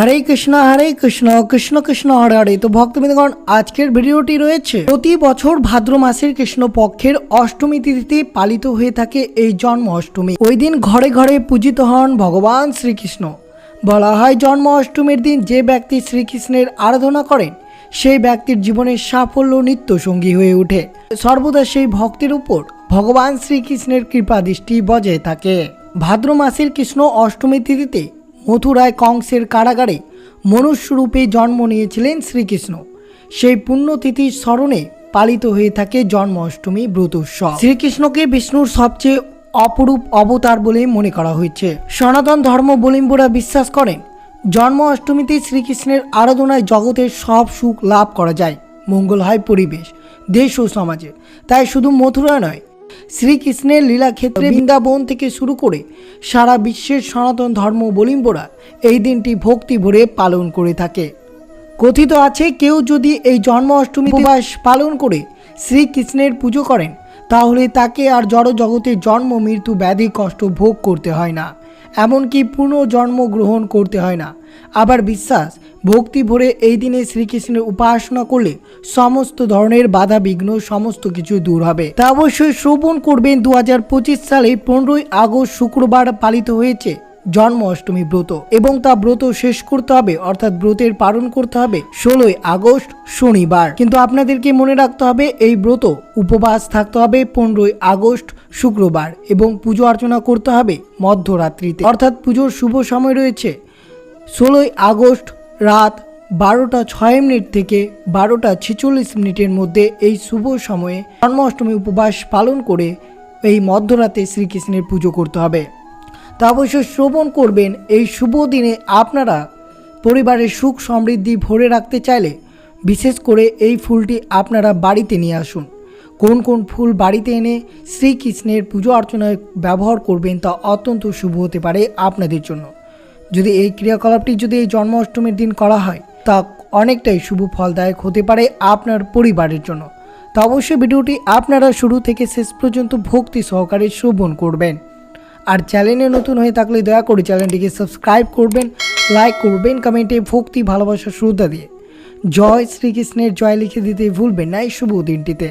হরে কৃষ্ণ হরে কৃষ্ণ কৃষ্ণ কৃষ্ণ, হরে হরে। তো ভক্তবৃন্দগণ, আজকের ভিডিওটি রয়েছে। প্রতি বছর ভাদ্র মাসের কৃষ্ণ পক্ষের অষ্টমী তিথিতে পালিত হয়ে থাকে এই জন্ম অষ্টমী ওই দিন ঘরে ঘরে পূজিত হন ভগবান শ্রীকৃষ্ণ। বলা হয় জন্ম অষ্টমীর দিন যে ব্যক্তি শ্রীকৃষ্ণের আরাধনা করেন, সেই ব্যক্তির জীবনের সাফল্য নিত্য সঙ্গী হয়ে ওঠে। সর্বদা সেই ভক্তের উপর ভগবান শ্রীকৃষ্ণের কৃপা দৃষ্টি বজায় থাকে। ভাদ্র মাসের কৃষ্ণ অষ্টমী তিথিতে মথুরায় কংসের কারাগারে মনুষ্যরূপে জন্ম নিয়েছিলেন শ্রীকৃষ্ণ। সেই পুণ্যতিথির স্মরণে পালিত হয়ে থাকে জন্ম অষ্টমী ব্রত উৎসব। শ্রীকৃষ্ণকে বিষ্ণুর সবচেয়ে অপরূপ অবতার বলে মনে করা হয়েছে। সনাতন ধর্মবলিম্বরা বিশ্বাস করেন জন্ম অষ্টমীতে শ্রীকৃষ্ণের আরাধনায় জগতের সব সুখ লাভ করা যায়। মঙ্গল হয় পরিবেশ, দেশ ও সমাজে। তাই শুধু মথুরা নয় শ্রীকৃষ্ণের লীলাক্ষেত্রে বৃন্দাবন থেকে শুরু করে সারা বিশ্বের সনাতন ধর্মবলিম্বরা এই দিনটি ভক্তি ভরে পালন করে থাকে। কথিত আছে, কেউ যদি এই জন্ম অষ্টমী উপবাস পালন করে শ্রীকৃষ্ণের পুজো করেন, তাহলে তাকে আর জড় জগতে জন্ম, মৃত্যু, ব্যাধি, কষ্ট ভোগ করতে হয় না। এমনকি পুনর্জন্ম গ্রহণ করতে হয় না। আবার বিশ্বাস, ভক্তি ভরে এই দিনে শ্রীকৃষ্ণের উপাসনা করলে সমস্ত ধরনের বাধা, বিঘ্ন, সমস্ত কিছু দূর হবে। তা অবশ্যই শ্রবণ করবেন। দু হাজার পঁচিশ সালে পনেরোই আগস্ট শুক্রবার পালিত হয়েছে জন্ম অষ্টমী ব্রত এবং তা ব্রত শেষ করতে হবে, অর্থাৎ ব্রতের পালন করতে হবে ষোলোই আগস্ট শনিবার। কিন্তু আপনাদেরকে মনে রাখতে হবে, এই ব্রত উপবাস থাকতে হবে পনেরোই আগস্ট শুক্রবার এবং পুজো অর্চনা করতে হবে মধ্যরাত্রিতে। অর্থাৎ পুজোর শুভ সময় রয়েছে ষোলোই আগস্ট রাত বারোটা ছয় মিনিট থেকে বারোটা ছেচল্লিশ মিনিটের মধ্যে এই শুভ সময়ে জন্মাষ্টমী উপবাস পালন করে এই মধ্যরাতে শ্রীকৃষ্ণের পুজো করতে হবে। তা অবশ্যই শ্রবণ করবেন, এই শুভ দিনে আপনারা পরিবারের সুখ সমৃদ্ধি ভরে রাখতে চাইলে বিশেষ করে এই ফুলটি আপনারা বাড়িতে নিয়ে আসুন। কোন কোন ফুল বাড়িতে এনে শ্রীকৃষ্ণের পুজো অর্চনায় ব্যবহার করবেন তা অত্যন্ত শুভ হতে পারে আপনাদের জন্য। যদি এই ক্রিয়াকলাপটি যদি এই জন্মাষ্টমীর দিন করা হয়, তা অনেকটাই শুভ ফলদায়ক হতে পারে আপনার পরিবারের জন্য। তা অবশ্যই ভিডিওটি আপনারা শুরু থেকে শেষ পর্যন্ত ভক্তি সহকারে শ্রবণ করবেন। আর চ্যানেলে নতুন হয়ে থাকলে দয়া করে চ্যানেলটিকে সাবস্ক্রাইব করবেন, লাইক করবেন, কমেন্টে ভক্তি, ভালোবাসা, শ্রদ্ধা দিয়ে। জয় শ্রীকৃষ্ণের জয় লিখে দিতে ভুলবেন না এই শুভ দিনটিতে।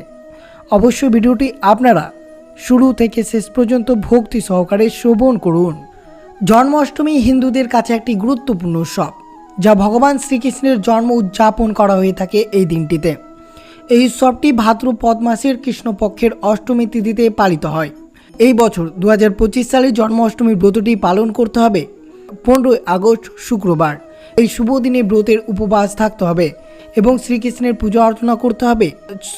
অবশ্যই ভিডিওটি আপনারা শুরু থেকে শেষ পর্যন্ত ভক্তি সহকারে শ্রবণ করুন। জন্মাষ্টমী হিন্দুদের কাছে একটি গুরুত্বপূর্ণ উৎসব, যা ভগবান শ্রীকৃষ্ণের জন্ম উদযাপন করা হয়ে থাকে এই দিনটিতে। এই উৎসবটি ভাদ্রপদ মাসের কৃষ্ণপক্ষের অষ্টমী তিথিতে পালিত হয়। এই বছর দু হাজার পঁচিশ সালে জন্মাষ্টমীর ব্রতটি পালন করতে হবে। পনেরোই আগস্ট শুক্রবার, এই শুভ দিনে ব্রতের উপবাস থাকতে হবে এবং শ্রীকৃষ্ণের পূজা অর্চনা করতে হবে।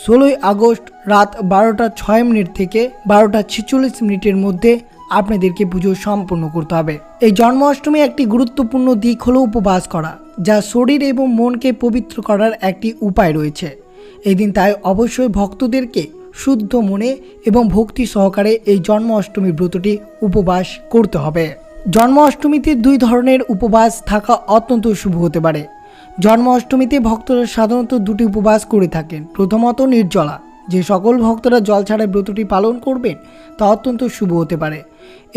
ষোলোই আগস্ট রাত বারোটা ছয় মিনিট থেকে বারোটা ছেচল্লিশ মিনিটের মধ্যে আপনাদেরকে পুজো সম্পূর্ণ করতে হবে। এই জন্মাষ্টমী একটি গুরুত্বপূর্ণ দিক হলো উপবাস করা, যা শরীর এবং মনকে পবিত্র করার একটি উপায় রয়েছে। এই দিন তাই অবশ্যই ভক্তদেরকে শুদ্ধ মনে এবং ভক্তি সহকারে এই জন্মাষ্টমীর ব্রতটি উপবাস করতে হবে। জন্মাষ্টমীতে দুই ধরনের উপবাস থাকা অত্যন্ত শুভ হতে পারে। জন্মাষ্টমীতে ভক্তরা সাধারণত দুটি উপবাস করে থাকেন, প্রথমত নির্জলা। যে সকল ভক্তরা জল ছাড়া ব্রতটি পালন করবেন, তা অত্যন্ত শুভ হতে পারে।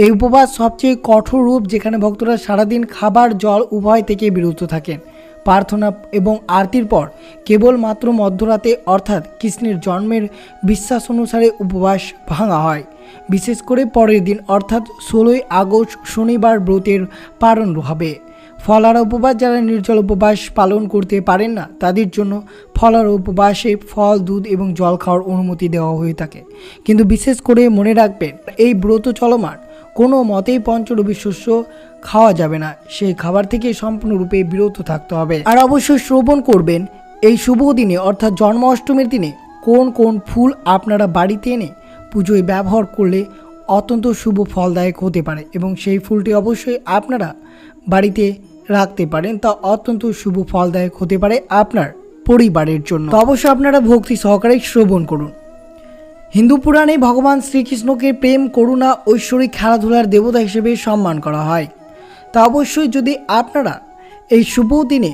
এই উপবাস সবচেয়ে কঠোর রূপ যেখানে ভক্তরা সারাদিন খাবার, জল উভয় থেকে বিরত থাকেন। প্রার্থনা এবং আরতির পর কেবলমাত্র মধ্যরাতে অর্থাৎ কৃষ্ণের জন্মের বিশ্বাস অনুসারে উপবাস ভাঙা হয়। বিশেষ করে পরের দিন অর্থাৎ ষোলোই আগস্ট শনিবার ব্রতের পালন হবে। ফলার উপবাস যারা নির্জল উপবাস পালন করতে পারেন না, তাদের জন্য ফলার উপবাসে ফল, দুধ এবং জল খাওয়ার অনুমতি দেওয়া হয়ে থাকে। কিন্তু বিশেষ করে মনে রাখবেন, এই ব্রত চলমান, কোনো মতেই পঞ্চরবি শস্য খাওয়া যাবে না। সেই খাবার থেকে সম্পূর্ণরূপে বিরত থাকতে হবে। আর অবশ্যই শ্রবণ করবেন, এই শুভ দিনে অর্থাৎ জন্মাষ্টমীর দিনে কোন কোন ফুল আপনারা বাড়িতে এনে পুজোয় ব্যবহার করলে অত্যন্ত শুভ ফলদায়ক হতে পারে। এবং সেই ফুলটি অবশ্যই আপনারা বাড়িতে রাখতে পারেন, তা অত্যন্ত শুভ ফলদায়ক হতে পারে আপনার পরিবারের জন্য। তো অবশ্যই আপনারা ভক্তি সহকারে শ্রবণ করুন। হিন্দু পুরাণে ভগবান শ্রীকৃষ্ণকে প্রেম, করুণা, ঐশ্বরিক খেলাধুলার দেবতা হিসেবে সম্মান করা হয়। তা অবশ্যই যদি আপনারা এই শুভ দিনে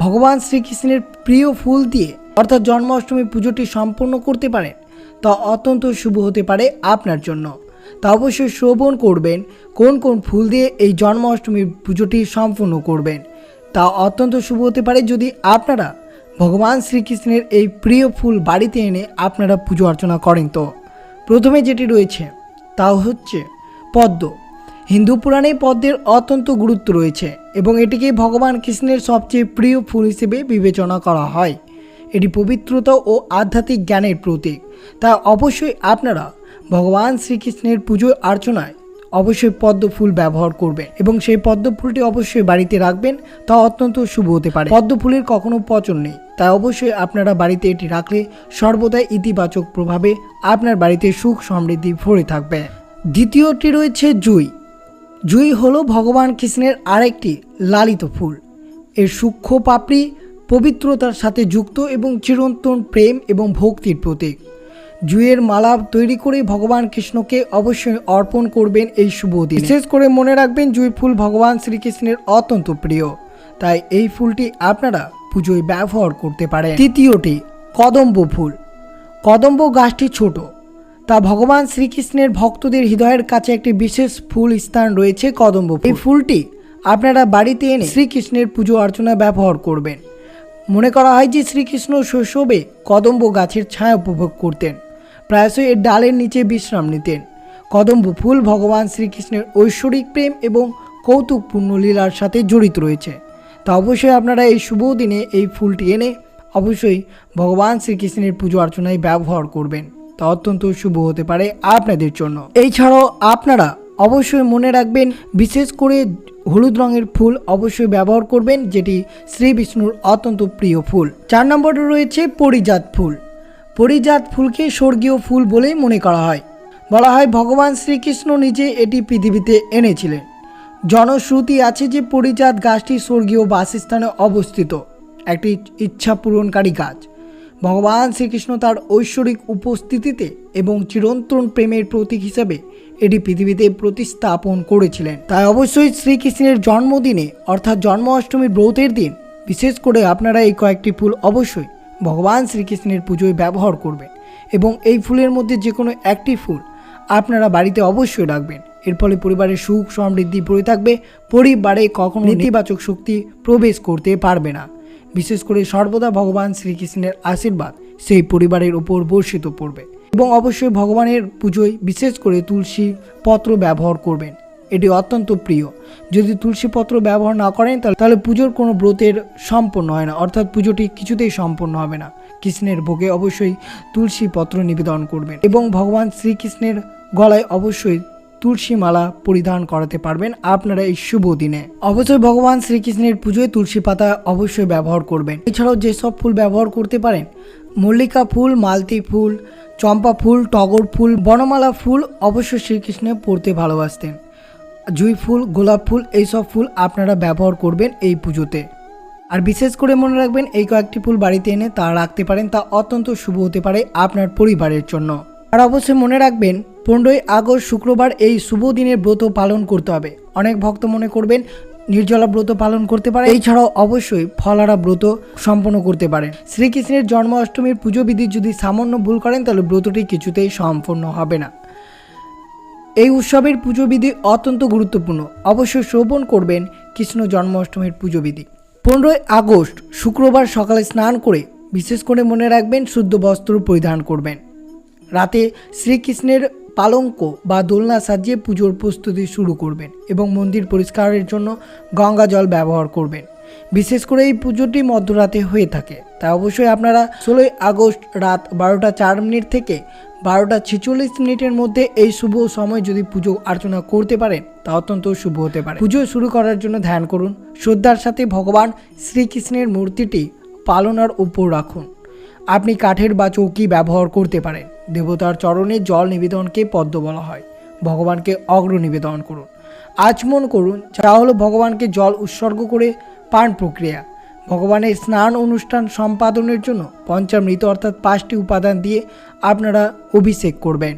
ভগবান শ্রীকৃষ্ণের প্রিয় ফুল দিয়ে অর্থাৎ জন্মাষ্টমী পুজোটি সম্পন্ন করতে পারেন, তা অত্যন্ত শুভ হতে পারে আপনার জন্য। তা অবশ্যই শ্রবণ করবেন। কোন কোন ফুল দিয়ে এই জন্মাষ্টমীর পুজোটি সম্পূর্ণ করবেন। তা অত্যন্ত শুভ হতে পারে যদি আপনারা ভগবান শ্রীকৃষ্ণের এই প্রিয় ফুল বাড়িতে এনে আপনারা পুজো অর্চনা করেন তো। প্রথমে যেটি রয়েছে, তা হচ্ছে পদ্ম। হিন্দু পুরাণে পদ্মের অত্যন্ত গুরুত্ব রয়েছে এবং এটিকে ভগবান কৃষ্ণের সবচেয়ে প্রিয় ফুল হিসেবে বিবেচনা করা হয়। এটি পবিত্রতা ও আধ্যাত্মিক জ্ঞানের প্রতীক। তা অবশ্যই আপনারা ভগবান শ্রীকৃষ্ণের পুজো অর্চনায় অবশ্যই পদ্ম ফুল ব্যবহার করবেন এবং সেই পদ্ম ফুলটি অবশ্যই বাড়িতে রাখবেন, তা অত্যন্ত শুভ হতে পারে। পদ্ম ফুলের কখনো পচন নেই, তাই অবশ্যই আপনারা বাড়িতে এটি রাখলে সর্বদাই ইতিবাচক প্রভাবে আপনার বাড়িতে সুখ সমৃদ্ধি ভরে থাকবে। দ্বিতীয়টি রয়েছে জুই। জুই হলো ভগবান কৃষ্ণের আরেকটি লালিত ফুল। এর সূক্ষ্ম পাপড়ি পবিত্রতার সাথে যুক্ত এবং চিরন্তন প্রেম এবং ভক্তির প্রতীক। জুয়ের মালা তৈরি করে ভগবান কৃষ্ণকে অবশ্যই অর্পণ করবেন এই শুভ দিন। বিশেষ করে মনে রাখবেন জুই ফুল ভগবান শ্রীকৃষ্ণের অত্যন্ত প্রিয়। তাই এই ফুলটি আপনারা পুজোয় ব্যবহার করতে পারেন। তৃতীয়টি, কদম্ব ফুল। কদম্ব গাছটি ছোট। তা ভগবান শ্রীকৃষ্ণের ভক্তদের হৃদয়ের কাছে একটি বিশেষ ফুল স্থান রয়েছে কদম্ব এই ফুলটি আপনারা বাড়িতে এনে শ্রীকৃষ্ণের পুজো অর্চনা ব্যবহার করবেন। মনে করা হয় যে শ্রীকৃষ্ণ শৈশবে কদম্ব গাছের ছায়া উপভোগ করতেন। প্রায়শই এর ডালের নিচে বিশ্রাম নিতেন। কদম্ব ফুল ভগবান শ্রীকৃষ্ণের ঐশ্বরিক প্রেম এবং কৌতুকপূর্ণ লীলার সাথে জড়িত রয়েছে। তা অবশ্যই আপনারা এই শুভ দিনে এই ফুলটি এনে অবশ্যই ভগবান শ্রীকৃষ্ণের পুজো অর্চনায় ব্যবহার করবেন। তা অত্যন্ত শুভ হতে পারে আপনাদের জন্য। এছাড়াও আপনারা অবশ্যই মনে রাখবেন, বিশেষ করে হলুদ রঙের ফুল অবশ্যই ব্যবহার করবেন, যেটি শ্রী বিষ্ণুর অত্যন্ত প্রিয় ফুল। চার নম্বরে রয়েছে পরিজাত ফুল। পরিজাত ফুলকে স্বর্গীয় ফুল বলেই মনে করা হয়। বলা হয় ভগবান শ্রীকৃষ্ণ নিজে এটি পৃথিবীতে এনেছিলেন। জনশ্রুতি আছে যে পরিজাত গাছটি স্বর্গীয় বাসস্থানে অবস্থিত। একটি ইচ্ছা পূরণকারী গাছ। ভগবান শ্রীকৃষ্ণ তার ঐশ্বরিক উপস্থিতিতে এবং চিরন্তন প্রেমের প্রতীক হিসেবে এটি পৃথিবীতে প্রতিস্থাপন করেছিলেন। তাই অবশ্যই শ্রীকৃষ্ণের জন্মদিনে, অর্থাৎ জন্মাষ্টমীর ব্রতের দিন, বিশেষ করে আপনারা এই কয়েকটি ফুল অবশ্যই ভগবান শ্রীকৃষ্ণের পুজোয় ব্যবহার করবেন এবং এই ফুলের মধ্যে যে কোনো একটি ফুল আপনারা বাড়িতে অবশ্যই রাখবেন। এর ফলে পরিবারের সুখ সমৃদ্ধি পড়ে থাকবে। পরিবারে কখনো নেতিবাচক শক্তি প্রবেশ করতে পারবে না। বিশেষ করে সর্বদা ভগবান শ্রীকৃষ্ণের আশীর্বাদ সেই পরিবারের উপর বর্ষিত পড়বে এবং অবশ্যই ভগবানের পুজোয় বিশেষ করে তুলসী পত্র ব্যবহার করবেন। এটি অত্যন্ত প্রিয়। যদি তুলসী পত্র ব্যবহার না করেন, তাহলে- পুজোর কোনো ব্রতের সম্পন্ন হয় না। অর্থাৎ পুজোটি কিছুতেই সম্পন্ন হবে না। কৃষ্ণের ভোগে অবশ্যই তুলসী পত্র নিবেদন করবেন এবং ভগবান শ্রীকৃষ্ণের গলায় অবশ্যই তুলসী মালা পরিধান করাতে পারবেন আপনারা এই শুভ দিনে। অবশ্যই ভগবান শ্রীকৃষ্ণের পুজোয় তুলসী পাতা অবশ্যই ব্যবহার করবেন। এছাড়াও যেসব ফুল ব্যবহার করতে পারেন, মল্লিকা ফুল, মালতি ফুল, চম্পা ফুল, টগর ফুল, বনমালা ফুল অবশ্যই শ্রীকৃষ্ণ পড়তে ভালোবাসতেন। জুঁই ফুল, গোলাপ ফুল, এইসব ফুল আপনারা ব্যবহার করবেন এই পুজোতে। আর বিশেষ করে মনে রাখবেন, এই কয়েকটি ফুল বাড়িতে এনে তা রাখতে পারেন, তা অত্যন্ত শুভ হতে পারে আপনার পরিবারের জন্য। আর অবশ্যই মনে রাখবেন, পনেরোই আগস্ট শুক্রবার এই শুভ দিনের ব্রত পালন করতে হবে। অনেক ভক্ত মনে করবেন, নির্জলা ব্রত পালন করতে পারে। এছাড়াও অবশ্যই ফলারা ব্রত সম্পন্ন করতে পারেন। শ্রীকৃষ্ণের জন্মাষ্টমীর পুজো বিধি যদি সামান্য ভুল করেন, তাহলে ব্রতটি কিছুতেই সম্পন্ন হবে না। এই উৎসবের পুজোবিধি অত্যন্ত গুরুত্বপূর্ণ। অবশ্যই শ্রবণ করবেন কৃষ্ণ জন্মাষ্টমীর পুজোবিধি। পনেরোই আগস্ট, শুক্রবার সকালে স্নান করে বিশেষ করে মনে রাখবেন শুদ্ধ বস্ত্র পরিধান করবেন। রাতে শ্রীকৃষ্ণের পালঙ্ক বা দোলনা সাজিয়ে পুজোর প্রস্তুতি শুরু করবেন এবং মন্দির পরিষ্কারের জন্য গঙ্গা জল ব্যবহার করবেন। বিশেষ করে এই পুজোটি মধ্যরাতে হয়ে থাকে। তাই অবশ্যই আপনারা ষোলোই আগস্ট রাত বারোটা চার মিনিট থেকে বারোটা ছেচল্লিশ মিনিটের মধ্যে এই শুভ সময় যদি পুজো অর্চনা করতে পারেন, তা অত্যন্ত শুভ হতে পারে। পুজো শুরু করার জন্য ধ্যান করুন, শ্রদ্ধার সাথে ভগবান শ্রীকৃষ্ণের মূর্তিটি পালনার উপর রাখুন। আপনি কাঠের বা চৌকি ব্যবহার করতে পারেন, দেবতার চরণে জল নিবেদনকে পদ্ম বলা হয়, ভগবানকে অগ্র নিবেদন করুন। আচমন করুন, যা হলো ভগবানকে জল উৎসর্গ করে পান প্রক্রিয়া। ভগবানের স্নান অনুষ্ঠান সম্পাদনের জন্য পঞ্চামৃত অর্থাৎ পাঁচটি উপাদান দিয়ে আপনারা অভিষেক করবেন।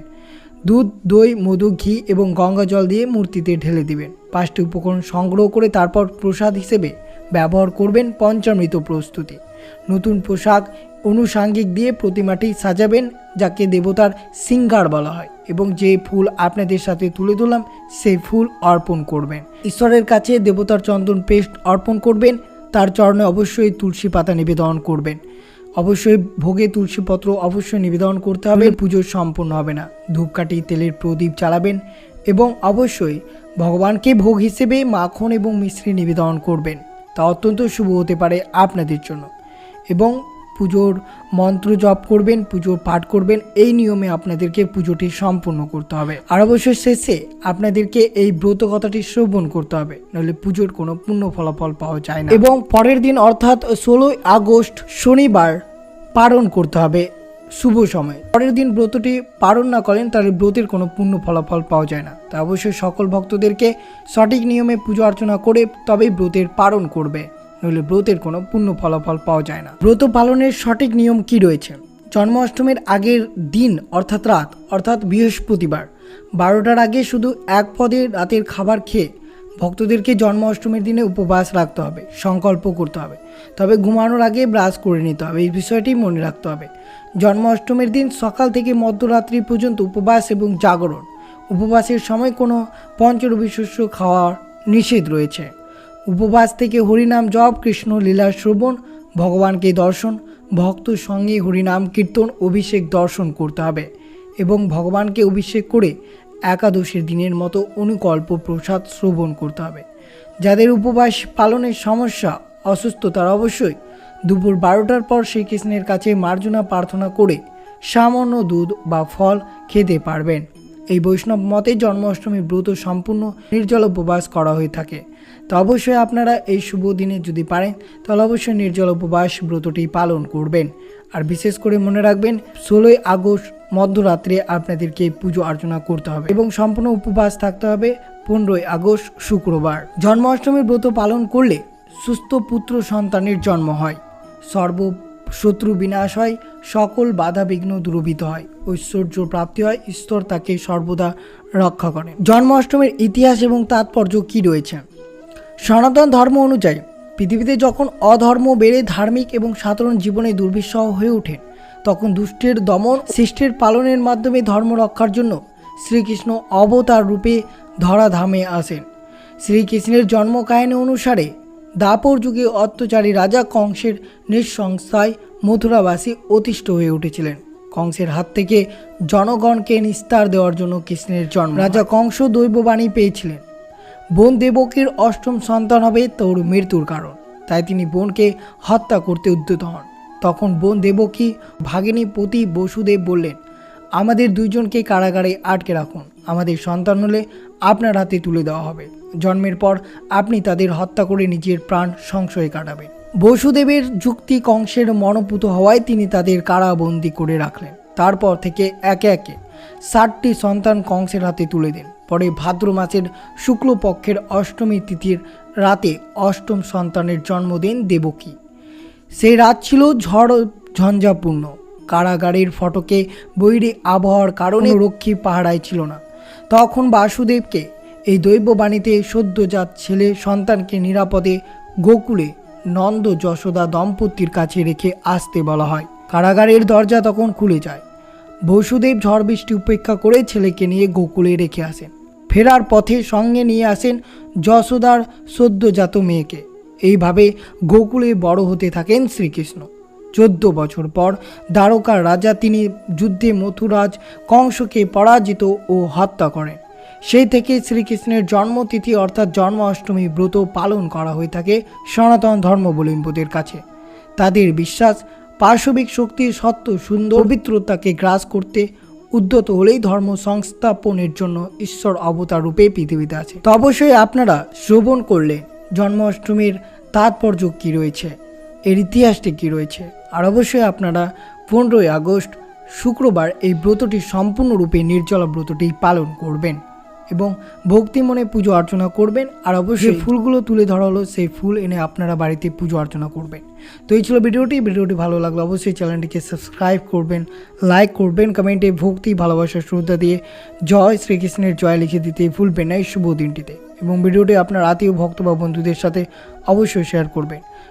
দুধ, দই, মধু, ঘি এবং গঙ্গা জল দিয়ে মূর্তিতে ঢেলে দিবেন। পাঁচটি উপকরণ সংগ্রহ করে তারপর প্রসাদ হিসেবে ব্যবহার করবেন পঞ্চামৃত প্রস্তুতি। নতুন পোশাক অনুষাঙ্গিক দিয়ে প্রতিমাটি সাজাবেন, যাকে দেবতার সিঙ্গার বলা হয় এবং যে ফুল আপনাদের সাথে তুলে ধরলাম, সেই ফুল অর্পণ করবেন। ঈশ্বরের কাছে দেবতার চন্দন পেস্ট অর্পণ করবেন তার চরণে অবশ্যই তুলসী পাতা নিবেদন করবেন। অবশ্যই ভোগে তুলসী পত্র অবশ্যই নিবেদন করতে হবে পুজো সম্পূর্ণ হবে না। ধূপকাঠি তেলের প্রদীপ চালাবেন এবং অবশ্যই ভগবানকে ভোগ হিসেবে মাখন এবং মিশ্রি নিবেদন করবেন। তা অত্যন্ত শুভ হতে পারে আপনাদের জন্য। এবং পুজোর মন্ত্র জপ করবেন পুজো পাঠ করবেন, এই নিয়মে আপনাদেরকে পুজোটি সম্পূর্ণ করতে হবে। আর অবশ্যই শেষে আপনাদেরকে এই ব্রত কথাটি শ্রবণ করতে হবে, নাহলে পুজোর কোনো পূর্ণ ফলাফল পাওয়া যায় না। এবং পরের দিন অর্থাৎ ষোলোই আগস্ট শনিবার পালন করতে হবে শুভ সময়। পরের দিন ব্রতটি পালন না করেন, তাহলে ব্রতের কোনো পূর্ণ ফলাফল পাওয়া যায় না। তা অবশ্যই সকল ভক্তদেরকে সঠিক নিয়মে পুজো অর্চনা করে তবেই ব্রতের পালন করবে। নইলে ব্রতের কোনো পূর্ণ ফলাফল পাওয়া যায় না। ব্রত পালনের সঠিক নিয়ম কি রয়েছে? জন্মাষ্টমীর আগের দিন, অর্থাৎ রাত, অর্থাৎ বৃহস্পতিবার, বারোটার আগে শুধু এক পদে রাতের খাবার খেয়ে ভক্তদেরকে জন্মাষ্টমীর দিনে উপবাস রাখতে হবে, সংকল্প করতে হবে। তবে ঘুমানোর আগে ব্রাশ করে নিতে হবে, এই বিষয়টি মনে রাখতে হবে। জন্মাষ্টমীর দিন সকাল থেকে মধ্যরাত্রি পর্যন্ত উপবাস এবং জাগরণ। উপবাসের সময় কোনো পঞ্চরবি শস্য খাওয়ার নিষেধ রয়েছে। উপবাস থেকে হরিনাম, জপ, কৃষ্ণ লীলা, শ্রবণ, ভগবানকে দর্শন ভক্ত সঙ্গে হরিনাম, কীর্তন, অভিষেক দর্শন করতে হবে এবং ভগবানকে অভিষেক করে একাদশীর দিনের মতো অনুকল্প, প্রসাদ, শ্রবণ করতে হবে। যাদের উপবাস পালনের সমস্যা অসুস্থ তারা অবশ্যই দুপুর বারোটার পর শ্রীকৃষ্ণের কাছে মার্জনা প্রার্থনা করে সামান্য দুধ বা ফল খেতে পারবেন। এই বৈষ্ণব মতে জন্মাষ্টমী ব্রত সম্পূর্ণ নির্জল উপবাস করা হয়ে থাকে। তো অবশ্যই আপনারা এই শুভ দিনে যদি পারেন, তাহলে অবশ্যই নির্জল উপবাস ব্রতটি পালন করবেন। আর বিশেষ করে মনে রাখবেন, ষোলোই আগস্ট মধ্যরাত্রে আপনাদেরকে পুজো অর্চনা করতে হবে এবং সম্পূর্ণ উপবাস থাকতে হবে পনেরোই আগস্ট শুক্রবার। জন্মাষ্টমীর ব্রত পালন করলে সুস্থ পুত্র সন্তানের জন্ম হয়। সর্ব শত্রু বিনাশ হয়, সকল বাধা বিঘ্ন দূরভূত হয়। ঐশ্বর্য প্রাপ্তি হয়, ঈশ্বর তাকে সর্বদা রক্ষা করেন। জন্মাষ্টমীর ইতিহাস এবং তাৎপর্য কি রয়েছে? সনাতন ধর্ম অনুযায়ী, পৃথিবীতে যখন অধর্ম বেড়ে ধার্মিক এবং সাধারণ জীবনে দুর্বিষহ হয়ে ওঠেন তখন দুষ্টের দমন, সৃষ্টির পালনের মাধ্যমে ধর্ম রক্ষার জন্য শ্রীকৃষ্ণ অবতার রূপে ধরাধামে আসেন। শ্রীকৃষ্ণের জন্ম কাহিনী অনুসারে দাপর যুগে অত্যাচারী রাজা কংসের নিঃসংস্থায় মথুরাবাসী অতিষ্ঠ হয়ে উঠেছিলেন। কংসের হাত থেকে জনগণকে নিস্তার দেওয়ার জন্য কৃষ্ণের জন্ম। রাজা কংস দৈববাণী পেয়েছিলেন। বোন দেবকীর অষ্টম সন্তান হবে তোর মৃত্যুর কারণ। তাই তিনি বোনকে হত্যা করতে উদ্যত হন। তখন বোন দেবকী ভাগিনী পতি বসুদেব বললেন আমাদের দুইজনকে কারাগারে আটকে রাখুন। আমাদের সন্তান হলে আপনার হাতে তুলে দেওয়া হবে। জন্মের পর আপনি তাদের হত্যা করে নিজের প্রাণ সংশয়ে কাটাবেন। বসুদেবের যুক্তি কংসের মনোপুত হওয়ায় তিনি তাদের কারাবন্দি করে রাখলেন। তারপর থেকে একে একে ষাটটি সন্তান কংসের হাতে তুলে দেন। পরে ভাদ্র মাসের শুক্লপক্ষের অষ্টমী তিথির রাতে অষ্টম সন্তানের জন্মদিন দেবকী। সেই রাত ছিল ঝড় ঝঞ্ঝাপূর্ণ। কারাগারের ফটকে বৈরী আবহাওয়ার কারণে রক্ষী পাহারায় ছিল না। তখন বাসুদেবকে এই দৈববাণীতে সদ্যজাত ছেলে সন্তানকে নিরাপদে গোকুলে নন্দ যশোদা দম্পতির কাছে রেখে আসতে বলা হয়। কারাগারের দরজা তখন খুলে যায়। বসুদেব ঝড় বৃষ্টি উপেক্ষা করে ছেলেকে নিয়ে গোকুলে রেখে আসেন। ফেরার পথে সঙ্গে নিয়ে আসেন যশোদার সদ্যজাত মেয়েকে। এইভাবে গোকুলে বড় হতে থাকেন শ্রীকৃষ্ণ। চোদ্দ বছর পর দ্বারকার রাজা তিনি যুদ্ধে মথুরাজ কংসকে পরাজিত ও হত্যা করেন। সেই থেকে শ্রীকৃষ্ণের জন্মতিথি অর্থাৎ জন্মাষ্টমী ব্রত পালন করা হয়ে থাকে সনাতন ধর্মাবলম্বীদের কাছে। তাদের বিশ্বাস, পার্শ্ববিক শক্তির সত্য, সুন্দর পবিত্রতাকে গ্রাস করতে উদ্যত হলেই ধর্ম সংস্থাপনের জন্য ঈশ্বর অবতার রূপে পৃথিবীতে আছে। তো অবশ্যই আপনারা শ্রবণ করলে জন্মাষ্টমীর তাৎপর্য কী রয়েছে? এর ইতিহাসটি কী রয়েছে? আর অবশ্যই আপনারা পনেরোই আগস্ট, শুক্রবার এই ব্রতটি সম্পূর্ণরূপে নির্জলা ব্রতটি পালন করবেন এবং ভক্তি মনে পুজো অর্চনা করবেন। আর অবশ্যই ফুলগুলো তুলে ধরা হলো, সেই ফুল এনে আপনারা বাড়িতে পুজো অর্চনা করবেন। তো এই ছিল ভিডিওটি। ভিডিওটি ভালো লাগল অবশ্যই চ্যানেলটিকে সাবস্ক্রাইব করবেন, লাইক করবেন, কমেন্টে ভক্তি ভালোবাসা শ্রদ্ধা দিয়ে জয় শ্রীকৃষ্ণের জয় লিখে দিতে ভুলবেন না এই শুভ দিনটিতে। এবং ভিডিওটি আপনার আত্মীয়, ভক্ত বা বন্ধুদের সাথে অবশ্যই শেয়ার করবেন।